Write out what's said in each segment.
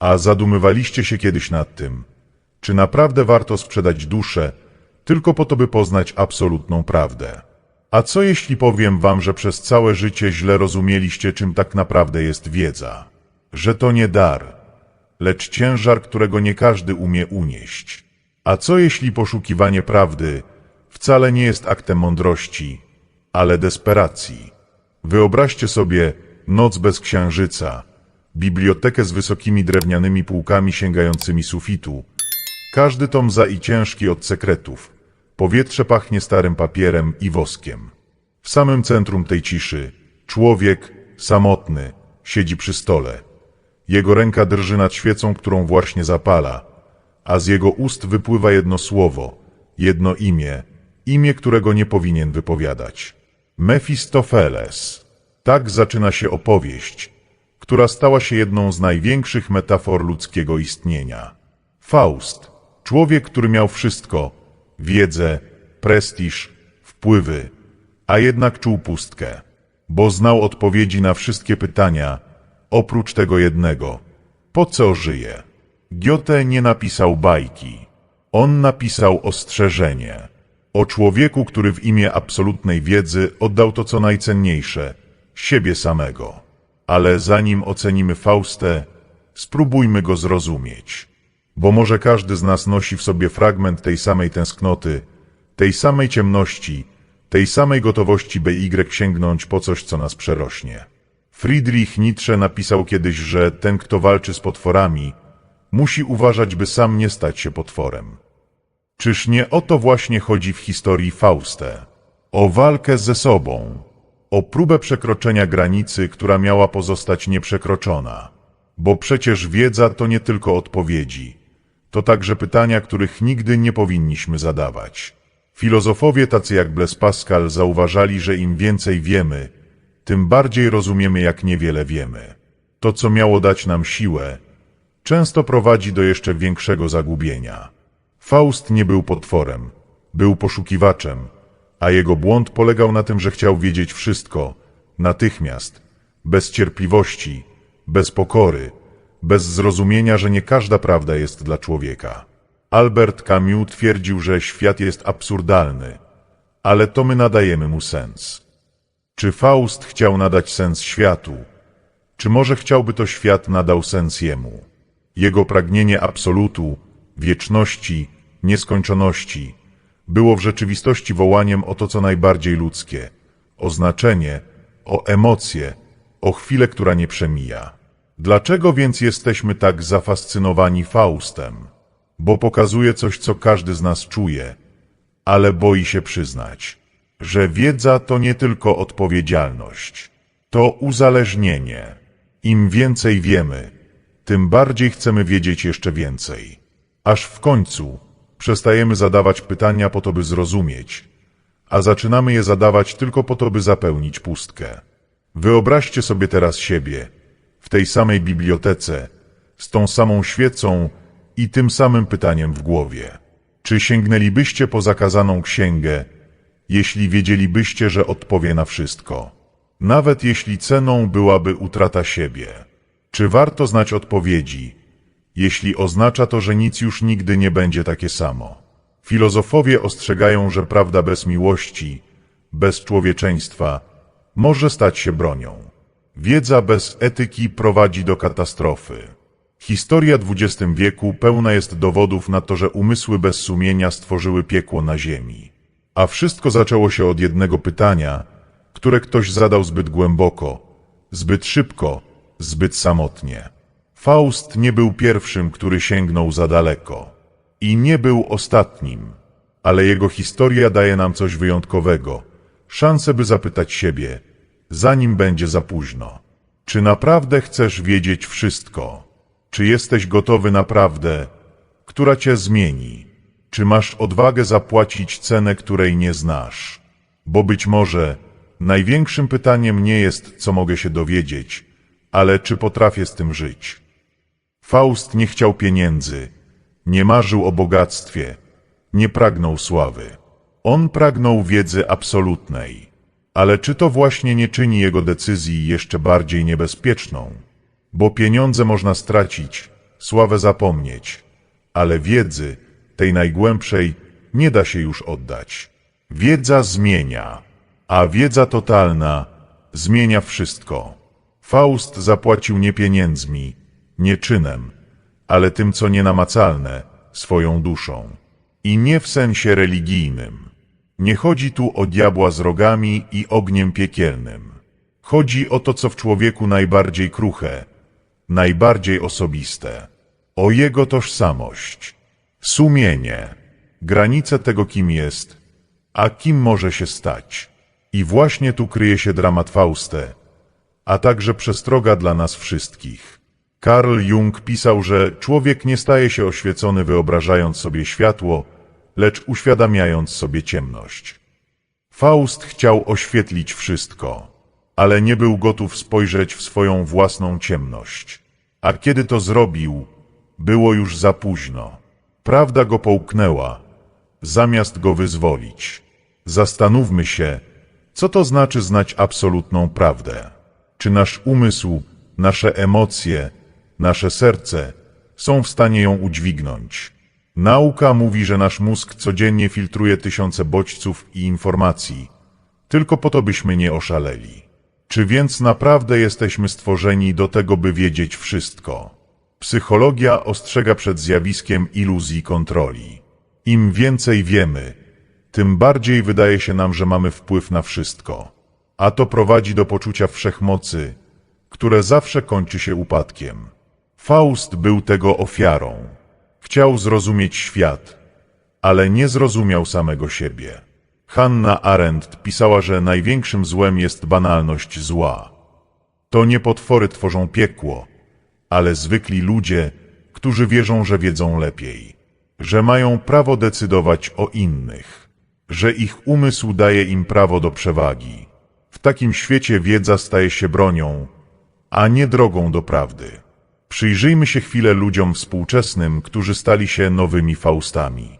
A zadumywaliście się kiedyś nad tym, czy naprawdę warto sprzedać duszę tylko po to, by poznać absolutną prawdę? A co jeśli powiem wam, że przez całe życie źle rozumieliście, czym tak naprawdę jest wiedza? Że to nie dar, lecz ciężar, którego nie każdy umie unieść. A co jeśli poszukiwanie prawdy wcale nie jest aktem mądrości, ale desperacji? Wyobraźcie sobie noc bez księżyca, bibliotekę z wysokimi drewnianymi półkami sięgającymi sufitu, każdy tom za i ciężki od sekretów. Powietrze pachnie starym papierem i woskiem. W samym centrum tej ciszy człowiek, samotny, siedzi przy stole. Jego ręka drży nad świecą, którą właśnie zapala, a z jego ust wypływa jedno słowo, jedno imię, imię, którego nie powinien wypowiadać. Mefistofeles. Tak zaczyna się opowieść, która stała się jedną z największych metafor ludzkiego istnienia. Faust, człowiek, który miał wszystko, wiedzę, prestiż, wpływy, a jednak czuł pustkę, bo znał odpowiedzi na wszystkie pytania, oprócz tego jednego. Po co żyje? Goethe nie napisał bajki. On napisał ostrzeżenie. O człowieku, który w imię absolutnej wiedzy oddał to co najcenniejsze, siebie samego. Ale zanim ocenimy Faustę, spróbujmy go zrozumieć. Bo może każdy z nas nosi w sobie fragment tej samej tęsknoty, tej samej ciemności, tej samej gotowości, by Y sięgnąć po coś, co nas przerośnie. Friedrich Nietzsche napisał kiedyś, że ten, kto walczy z potworami, musi uważać, by sam nie stać się potworem. Czyż nie o to właśnie chodzi w historii Faustę? O walkę ze sobą, o próbę przekroczenia granicy, która miała pozostać nieprzekroczona. Bo przecież wiedza to nie tylko odpowiedzi, to także pytania, których nigdy nie powinniśmy zadawać. Filozofowie tacy jak Blaise Pascal zauważali, że im więcej wiemy, tym bardziej rozumiemy, jak niewiele wiemy. To, co miało dać nam siłę, często prowadzi do jeszcze większego zagubienia. Faust nie był potworem, był poszukiwaczem, a jego błąd polegał na tym, że chciał wiedzieć wszystko, natychmiast, bez cierpliwości, bez pokory, bez zrozumienia, że nie każda prawda jest dla człowieka. Albert Camus twierdził, że świat jest absurdalny, ale to my nadajemy mu sens. Czy Faust chciał nadać sens światu? Czy może chciałby to świat nadał sens jemu? Jego pragnienie absolutu, wieczności, nieskończoności było w rzeczywistości wołaniem o to, co najbardziej ludzkie, o znaczenie, o emocje, o chwilę, która nie przemija. Dlaczego więc jesteśmy tak zafascynowani Faustem? Bo pokazuje coś, co każdy z nas czuje, ale boi się przyznać, że wiedza to nie tylko odpowiedzialność, to uzależnienie. Im więcej wiemy, tym bardziej chcemy wiedzieć jeszcze więcej. Aż w końcu przestajemy zadawać pytania po to, by zrozumieć, a zaczynamy je zadawać tylko po to, by zapełnić pustkę. Wyobraźcie sobie teraz siebie, w tej samej bibliotece, z tą samą świecą i tym samym pytaniem w głowie. Czy sięgnęlibyście po zakazaną księgę, jeśli wiedzielibyście, że odpowie na wszystko? Nawet jeśli ceną byłaby utrata siebie. Czy warto znać odpowiedzi, jeśli oznacza to, że nic już nigdy nie będzie takie samo? Filozofowie ostrzegają, że prawda bez miłości, bez człowieczeństwa, może stać się bronią. Wiedza bez etyki prowadzi do katastrofy. Historia XX wieku pełna jest dowodów na to, że umysły bez sumienia stworzyły piekło na ziemi. A wszystko zaczęło się od jednego pytania, które ktoś zadał zbyt głęboko, zbyt szybko, zbyt samotnie. Faust nie był pierwszym, który sięgnął za daleko. I nie był ostatnim. Ale jego historia daje nam coś wyjątkowego. Szansę, by zapytać siebie, zanim będzie za późno. Czy naprawdę chcesz wiedzieć wszystko? Czy jesteś gotowy na prawdę, która cię zmieni? Czy masz odwagę zapłacić cenę, której nie znasz? Bo być może największym pytaniem nie jest, co mogę się dowiedzieć, ale czy potrafię z tym żyć. Faust nie chciał pieniędzy, nie marzył o bogactwie, nie pragnął sławy. On pragnął wiedzy absolutnej. Ale czy to właśnie nie czyni jego decyzji jeszcze bardziej niebezpieczną? Bo pieniądze można stracić, sławę zapomnieć, ale wiedzy, tej najgłębszej, nie da się już oddać. Wiedza zmienia, a wiedza totalna zmienia wszystko. Faust zapłacił nie pieniędzmi, nie czynem, ale tym, co nienamacalne, swoją duszą. I nie w sensie religijnym. Nie chodzi tu o diabła z rogami i ogniem piekielnym. Chodzi o to, co w człowieku najbardziej kruche, najbardziej osobiste. O jego tożsamość, sumienie, granice tego, kim jest, a kim może się stać. I właśnie tu kryje się dramat Fauste, a także przestroga dla nas wszystkich. Karl Jung pisał, że człowiek nie staje się oświecony wyobrażając sobie światło, lecz uświadamiając sobie ciemność. Faust chciał oświetlić wszystko, ale nie był gotów spojrzeć w swoją własną ciemność. A kiedy to zrobił, było już za późno. Prawda go połknęła, zamiast go wyzwolić. Zastanówmy się, co to znaczy znać absolutną prawdę. Czy nasz umysł, nasze emocje, nasze serce są w stanie ją udźwignąć? Nauka mówi, że nasz mózg codziennie filtruje tysiące bodźców i informacji, tylko po to byśmy nie oszaleli. Czy więc naprawdę jesteśmy stworzeni do tego, by wiedzieć wszystko? Psychologia ostrzega przed zjawiskiem iluzji kontroli. Im więcej wiemy, tym bardziej wydaje się nam, że mamy wpływ na wszystko. A to prowadzi do poczucia wszechmocy, które zawsze kończy się upadkiem. Faust był tego ofiarą. Chciał zrozumieć świat, ale nie zrozumiał samego siebie. Hanna Arendt pisała, że największym złem jest banalność zła. To nie potwory tworzą piekło, ale zwykli ludzie, którzy wierzą, że wiedzą lepiej, że mają prawo decydować o innych, że ich umysł daje im prawo do przewagi. W takim świecie wiedza staje się bronią, a nie drogą do prawdy. Przyjrzyjmy się chwilę ludziom współczesnym, którzy stali się nowymi Faustami.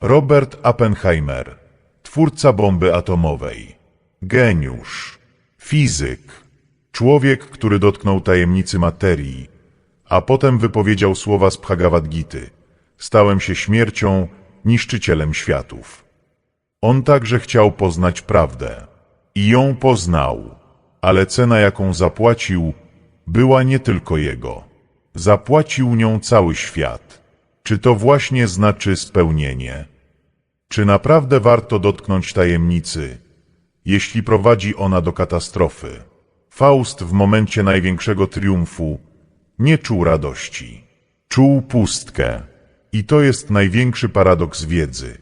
Robert Oppenheimer, twórca bomby atomowej, geniusz, fizyk, człowiek, który dotknął tajemnicy materii, a potem wypowiedział słowa z Bhagavad Gity. Stałem się śmiercią, niszczycielem światów. On także chciał poznać prawdę. I ją poznał, ale cena, jaką zapłacił, była nie tylko jego. Zapłacił nią cały świat. Czy to właśnie znaczy spełnienie? Czy naprawdę warto dotknąć tajemnicy, jeśli prowadzi ona do katastrofy? Faust w momencie największego triumfu nie czuł radości. Czuł pustkę. I to jest największy paradoks wiedzy,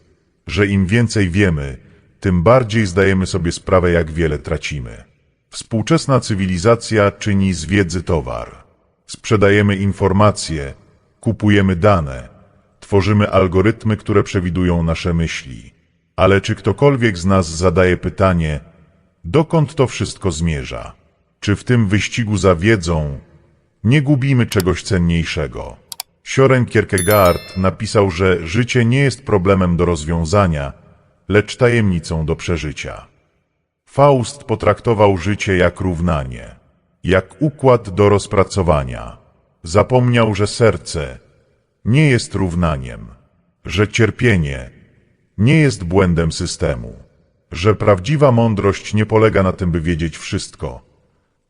że im więcej wiemy, tym bardziej zdajemy sobie sprawę, jak wiele tracimy. Współczesna cywilizacja czyni z wiedzy towar. Sprzedajemy informacje, kupujemy dane, tworzymy algorytmy, które przewidują nasze myśli. Ale czy ktokolwiek z nas zadaje pytanie, dokąd to wszystko zmierza? Czy w tym wyścigu za wiedzą nie gubimy czegoś cenniejszego? Søren Kierkegaard napisał, że życie nie jest problemem do rozwiązania, lecz tajemnicą do przeżycia. Faust potraktował życie jak równanie, jak układ do rozpracowania. Zapomniał, że serce nie jest równaniem, że cierpienie nie jest błędem systemu, że prawdziwa mądrość nie polega na tym, by wiedzieć wszystko,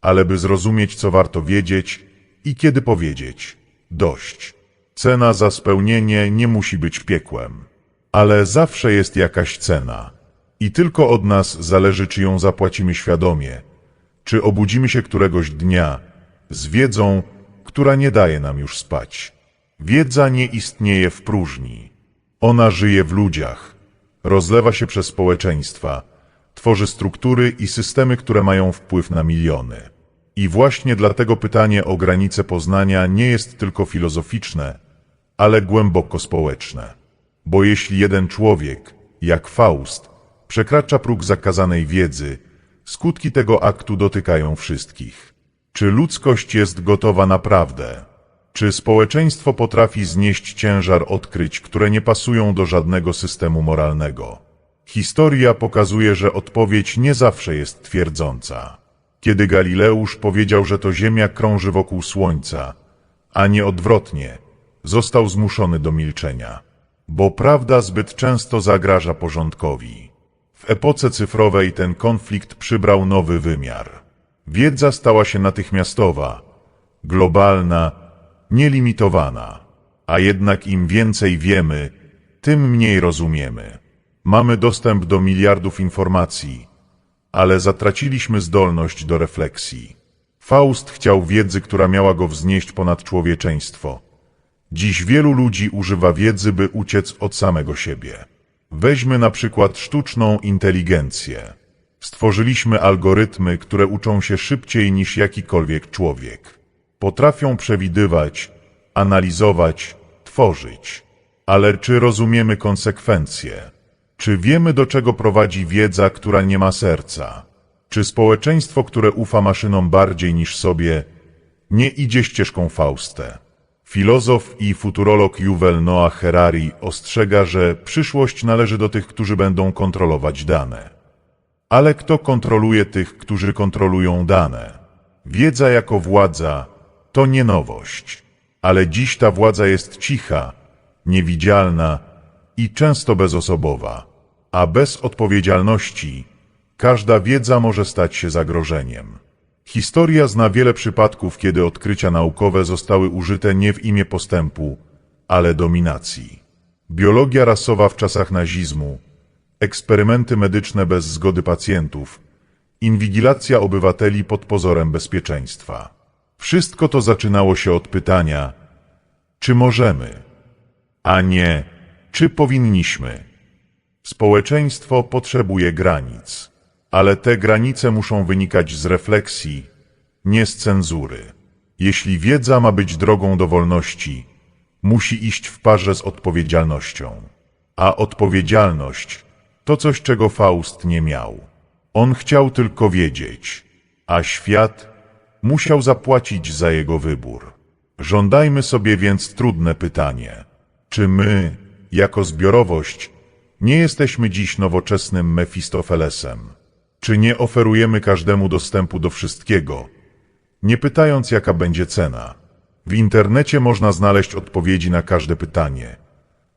ale by zrozumieć, co warto wiedzieć i kiedy powiedzieć dość. Cena za spełnienie nie musi być piekłem, ale zawsze jest jakaś cena. I tylko od nas zależy, czy ją zapłacimy świadomie, czy obudzimy się któregoś dnia z wiedzą, która nie daje nam już spać. Wiedza nie istnieje w próżni. Ona żyje w ludziach, rozlewa się przez społeczeństwa, tworzy struktury i systemy, które mają wpływ na miliony. I właśnie dlatego pytanie o granice poznania nie jest tylko filozoficzne, ale głęboko społeczne. Bo jeśli jeden człowiek, jak Faust, przekracza próg zakazanej wiedzy, skutki tego aktu dotykają wszystkich. Czy ludzkość jest gotowa na prawdę? Czy społeczeństwo potrafi znieść ciężar odkryć, które nie pasują do żadnego systemu moralnego? Historia pokazuje, że odpowiedź nie zawsze jest twierdząca. Kiedy Galileusz powiedział, że to Ziemia krąży wokół Słońca, a nie odwrotnie, został zmuszony do milczenia. Bo prawda zbyt często zagraża porządkowi. W epoce cyfrowej ten konflikt przybrał nowy wymiar. Wiedza stała się natychmiastowa, globalna, nielimitowana. A jednak im więcej wiemy, tym mniej rozumiemy. Mamy dostęp do miliardów informacji, ale zatraciliśmy zdolność do refleksji. Faust chciał wiedzy, która miała go wznieść ponad człowieczeństwo. Dziś wielu ludzi używa wiedzy, by uciec od samego siebie. Weźmy na przykład sztuczną inteligencję. Stworzyliśmy algorytmy, które uczą się szybciej niż jakikolwiek człowiek. Potrafią przewidywać, analizować, tworzyć. Ale czy rozumiemy konsekwencje? Czy wiemy, do czego prowadzi wiedza, która nie ma serca? Czy społeczeństwo, które ufa maszynom bardziej niż sobie, nie idzie ścieżką Faustę? Filozof i futurolog Yuval Noah Harari ostrzega, że przyszłość należy do tych, którzy będą kontrolować dane. Ale kto kontroluje tych, którzy kontrolują dane? Wiedza jako władza to nie nowość, ale dziś ta władza jest cicha, niewidzialna i często bezosobowa, a bez odpowiedzialności każda wiedza może stać się zagrożeniem. Historia zna wiele przypadków, kiedy odkrycia naukowe zostały użyte nie w imię postępu, ale dominacji. Biologia rasowa w czasach nazizmu, eksperymenty medyczne bez zgody pacjentów, inwigilacja obywateli pod pozorem bezpieczeństwa. Wszystko to zaczynało się od pytania, czy możemy, a nie, czy powinniśmy. Społeczeństwo potrzebuje granic, ale te granice muszą wynikać z refleksji, nie z cenzury. Jeśli wiedza ma być drogą do wolności, musi iść w parze z odpowiedzialnością. A odpowiedzialność to coś, czego Faust nie miał. On chciał tylko wiedzieć, a świat musiał zapłacić za jego wybór. Żądajmy sobie więc trudne pytanie. Czy my, jako zbiorowość, nie jesteśmy dziś nowoczesnym Mefistofelesem? Czy nie oferujemy każdemu dostępu do wszystkiego, nie pytając jaka będzie cena? W internecie można znaleźć odpowiedzi na każde pytanie,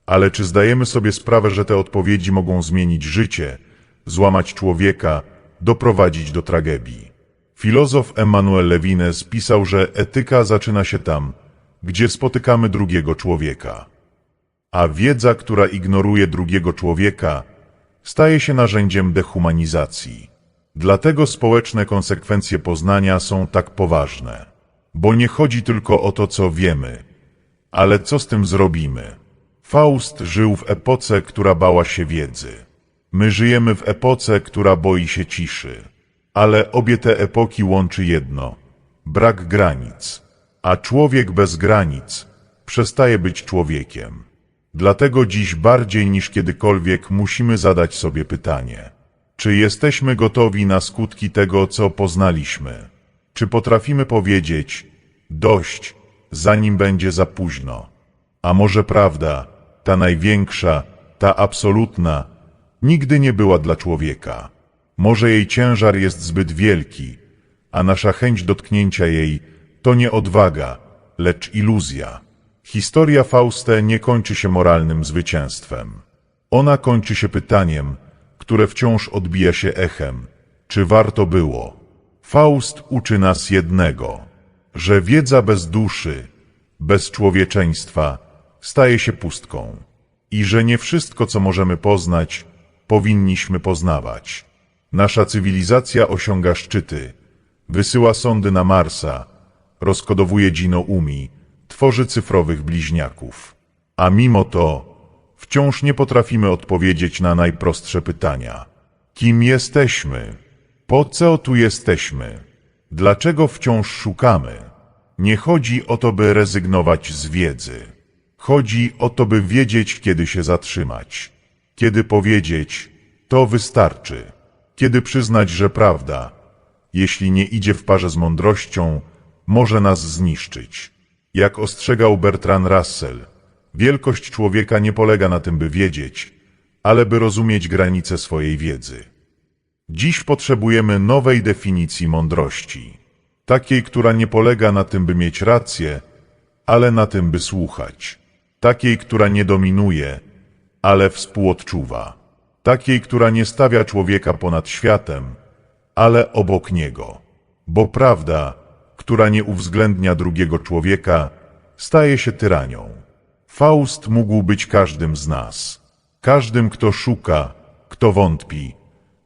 ale czy zdajemy sobie sprawę, że te odpowiedzi mogą zmienić życie, złamać człowieka, doprowadzić do tragedii? Filozof Emmanuel Levines pisał, że etyka zaczyna się tam, gdzie spotykamy drugiego człowieka. A wiedza, która ignoruje drugiego człowieka, staje się narzędziem dehumanizacji. Dlatego społeczne konsekwencje poznania są tak poważne. Bo nie chodzi tylko o to, co wiemy, ale co z tym zrobimy. Faust żył w epoce, która bała się wiedzy. My żyjemy w epoce, która boi się ciszy. Ale obie te epoki łączy jedno brak granic. A człowiek bez granic przestaje być człowiekiem. Dlatego dziś bardziej niż kiedykolwiek musimy zadać sobie pytanie: czy jesteśmy gotowi na skutki tego, co poznaliśmy? Czy potrafimy powiedzieć dość, zanim będzie za późno? A może prawda, ta największa, ta absolutna, nigdy nie była dla człowieka? Może jej ciężar jest zbyt wielki, a nasza chęć dotknięcia jej to nie odwaga, lecz iluzja. Historia Fauste nie kończy się moralnym zwycięstwem. Ona kończy się pytaniem, które wciąż odbija się echem. Czy warto było? Faust uczy nas jednego, że wiedza bez duszy, bez człowieczeństwa staje się pustką i że nie wszystko, co możemy poznać, powinniśmy poznawać. Nasza cywilizacja osiąga szczyty, wysyła sondy na Marsa, rozkodowuje Gino Umi, tworzy cyfrowych bliźniaków. A mimo to wciąż nie potrafimy odpowiedzieć na najprostsze pytania. Kim jesteśmy? Po co tu jesteśmy? Dlaczego wciąż szukamy? Nie chodzi o to, by rezygnować z wiedzy. Chodzi o to, by wiedzieć, kiedy się zatrzymać. Kiedy powiedzieć, to wystarczy. Kiedy przyznać, że prawda, jeśli nie idzie w parze z mądrością, może nas zniszczyć. Jak ostrzegał Bertrand Russell, wielkość człowieka nie polega na tym, by wiedzieć, ale by rozumieć granice swojej wiedzy. Dziś potrzebujemy nowej definicji mądrości, takiej, która nie polega na tym, by mieć rację, ale na tym, by słuchać. Takiej, która nie dominuje, ale współodczuwa. Takiej, która nie stawia człowieka ponad światem, ale obok niego. Bo prawda, która nie uwzględnia drugiego człowieka, staje się tyranią. Faust mógł być każdym z nas. Każdym, kto szuka, kto wątpi,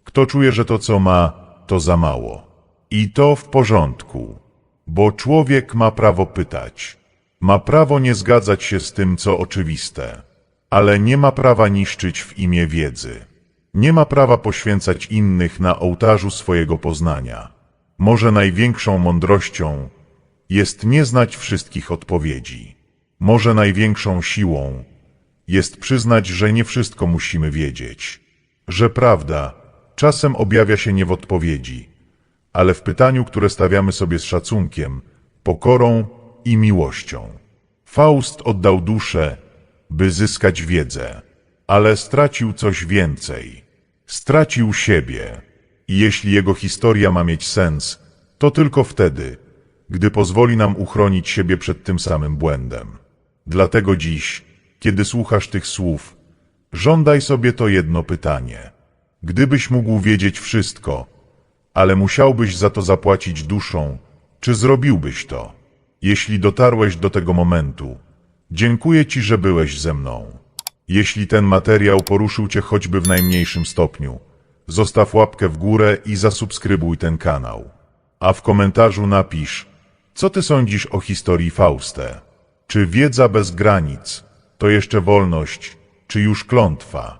kto czuje, że to co ma, to za mało. I to w porządku, bo człowiek ma prawo pytać. Ma prawo nie zgadzać się z tym, co oczywiste, ale nie ma prawa niszczyć w imię wiedzy. Nie ma prawa poświęcać innych na ołtarzu swojego poznania. Może największą mądrością jest nie znać wszystkich odpowiedzi. Może największą siłą jest przyznać, że nie wszystko musimy wiedzieć. Że prawda czasem objawia się nie w odpowiedzi, ale w pytaniu, które stawiamy sobie z szacunkiem, pokorą i miłością. Faust oddał duszę, by zyskać wiedzę, ale stracił coś więcej. Stracił siebie. I jeśli jego historia ma mieć sens, to tylko wtedy, gdy pozwoli nam uchronić siebie przed tym samym błędem. Dlatego dziś, kiedy słuchasz tych słów, żądaj sobie to jedno pytanie. Gdybyś mógł wiedzieć wszystko, ale musiałbyś za to zapłacić duszą, czy zrobiłbyś to? Jeśli dotarłeś do tego momentu, dziękuję Ci, że byłeś ze mną. Jeśli ten materiał poruszył Cię choćby w najmniejszym stopniu, zostaw łapkę w górę i zasubskrybuj ten kanał. A w komentarzu napisz, co Ty sądzisz o historii Faustę? Czy wiedza bez granic to jeszcze wolność, czy już klątwa?